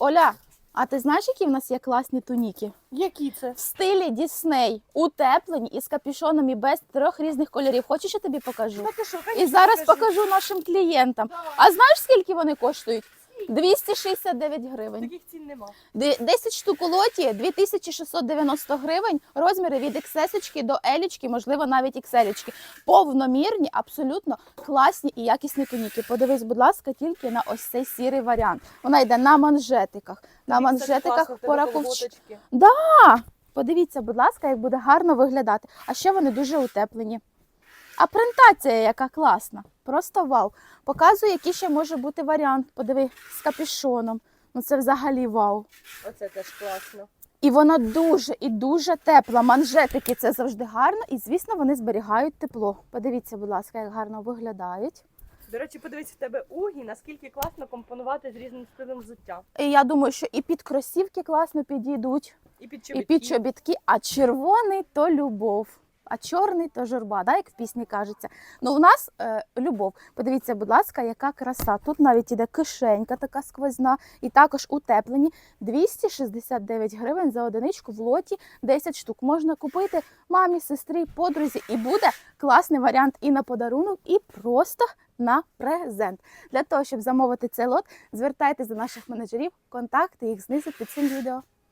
Оля, а ти знаєш, які в нас є класні туніки? Які це? В стилі Дісней, утеплені і з капюшоном і без трьох різних кольорів. Хочеш, я тобі покажу? І що, І конечно, зараз покажу нашим клієнтам. Давай. А знаєш, скільки вони коштують? 269 гривень. Таких цін нема. 10 штук у лоті 2690 гривень. Розміри від XS до L, можливо, навіть XL. Повномірні, абсолютно класні і якісні туніки. Подивись, будь ласка, тільки на ось цей сірий варіант. Вона йде на манжетиках. На класно, манжетиках в тебе по ракушці. колготочки. Подивіться, будь ласка, як буде гарно виглядати. А ще вони дуже утеплені. А принтація яка класна. Просто вау. Показую, який ще може бути варіант. Подиви з капюшоном. Ну це взагалі вау. Оце теж класно. І вона дуже і дуже тепла. Манжетики це завжди гарно, і звісно, вони зберігають тепло. Подивіться, будь ласка, як гарно виглядають. До речі, подивись в тебе угі, наскільки класно компонувати з різним стилем взуття. І я думаю, що і під кросівки класно підійдуть, І під і чобітки. під чобітки, а червоний то любов. А чорний то журба, да, як в пісні кажеться. Ну, у нас е, любов. Подивіться, будь ласка, яка краса. Тут навіть іде кишенька така сквозна, і також утеплені 269 гривень за одиничку в лоті 10 штук. Можна купити мамі, сестрі, подрузі, і буде класний варіант і на подарунок, і просто на презент. Для того, щоб замовити цей лот, звертайтеся до наших менеджерів, контакти їх знизу під цим відео.